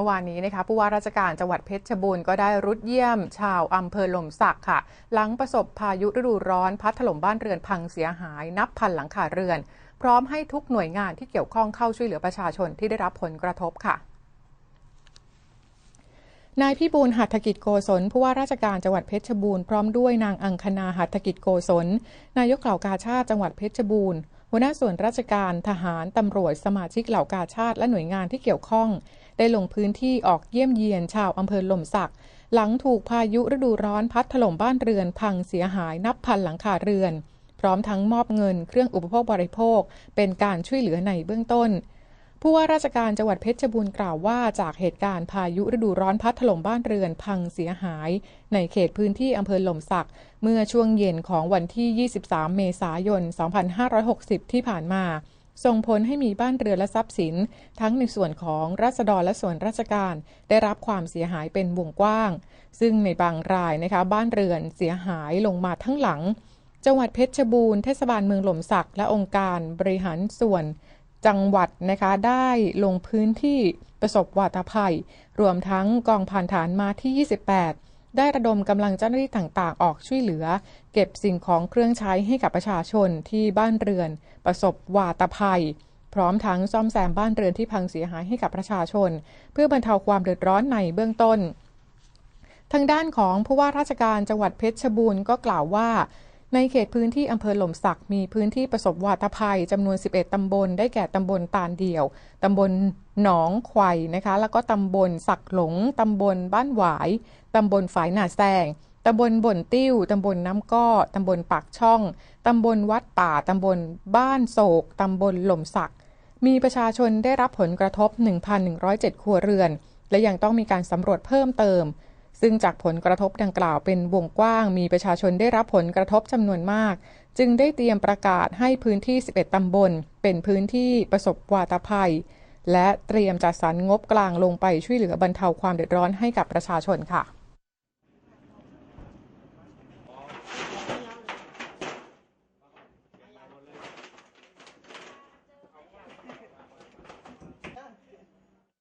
มื่อวานนี้นะคะผู้ว่าราชการจังหวัดเพชรบูรณ์ก็ได้รุดเยี่ยม ชาวอำเภอหล่มสักค่ะ หลังประสบพายุฤดูร้อนพัดถล่มบ้านเรือนพังเสียหาย นับพันหลังคาเรือน พร้อมให้ทุกหน่วยงานที่เกี่ยวข้องเข้าช่วยเหลือประชาชนที่ได้รับผลกระทบค่ะนายพี่บูลหัตถกิจโกศลผู้ว่าราชการจังหวัดเพชรบูรณ์พร้อมด้วยนางอังคณาหัตถกิจโกศลนายกเหล่ากาชาติจังหวัดเพชรบูรณ์ หัวหน้าส่วนราชการทหารตำรวจสมาชิกเหล่ากาชาติและหน่วยงานที่เกี่ยวข้อง ได้ลงพื้นที่ออกเยี่ยมเยียนชาวอำเภอหล่มสัก หลังถูกพายุฤดูร้อนพัดถล่มบ้านเรือนพังเสียหายนับพันหลังคาเรือน พร้อมทั้งมอบเงินเครื่องอุปโภคบริโภค เป็นการช่วยเหลือในเบื้องต้น ผู้ว่าราชการจังหวัดเพชรบูรณ์กล่าวว่าจากเหตุการณ์พายุฤดูร้อนพัดถล่มบ้านเรือนพังเสียหาย ในเขตพื้นที่อำเภอหล่มสัก เมื่อช่วงเย็นของวันที่ 23 เมษายน 2560 ที่ผ่านมาส่งผลให้มีบ้านเรือนและทรัพย์สิน ทั้งในส่วนของรัษฎรและส่วนราชการ ได้รับความเสียหายเป็นวงกว้าง ซึ่งในบางรายนะคะบ้านเรือนเสียหายลงมาทั้งหลัง จังหวัดเพชรบูรณ์เทศบาลเมืองหล่มสักและองค์การบริหารส่วน จังหวัดนะคะได้ลงพื้นที่ประสบวาตภัย รวมทั้งกองพันฐานมาที่ 28 ได้ระดมกำลังเจ้าหน้าที่ต่างๆ ออกช่วยเหลือ เก็บสิ่งของเครื่องใช้ให้กับประชาชนที่บ้านเรือน ประสบวาตภัย พร้อมทั้งซ่อมแซมบ้านเรือนที่พังเสียหายให้กับประชาชน เพื่อบรรเทาความเดือดร้อนในเบื้องต้น ทางด้านของผู้ว่าราชการจังหวัดเพชรบูรณ์ก็กล่าวว่า ในเขตพื้นที่อำเภอหล่มสักมีพื้นที่ประสบวาตภัยจำนวน 11 ตำบล ได้แก่ตำบลตาลเดี่ยว ตำบลหนองควายนะคะ แล้วก็ตำบลสักหลง ตำบลบ้านหวาย ตำบลฝายหนาแซงตำบลบ่นติ้ว ตำบลน้ำก้อ ตำบลปากช่อง ตำบลวัดป่า ตำบลบ้านโศก ตำบลหล่มสัก มีประชาชนได้รับผลกระทบ 1,107 ครัวเรือน และยังต้องมีการสำรวจเพิ่มเติม ซึ่งจากผลกระทบดังกล่าวเป็นวงกว้าง มีประชาชนได้รับผลกระทบจำนวนมาก จึงได้เตรียมประกาศให้พื้นที่ 11 ตำบล เป็นพื้นที่ประสบวาตภัย และเตรียมจัดสรรงบกลางลงไปช่วยเหลือบรรเทาความเดือดร้อนให้กับประชาชนค่ะ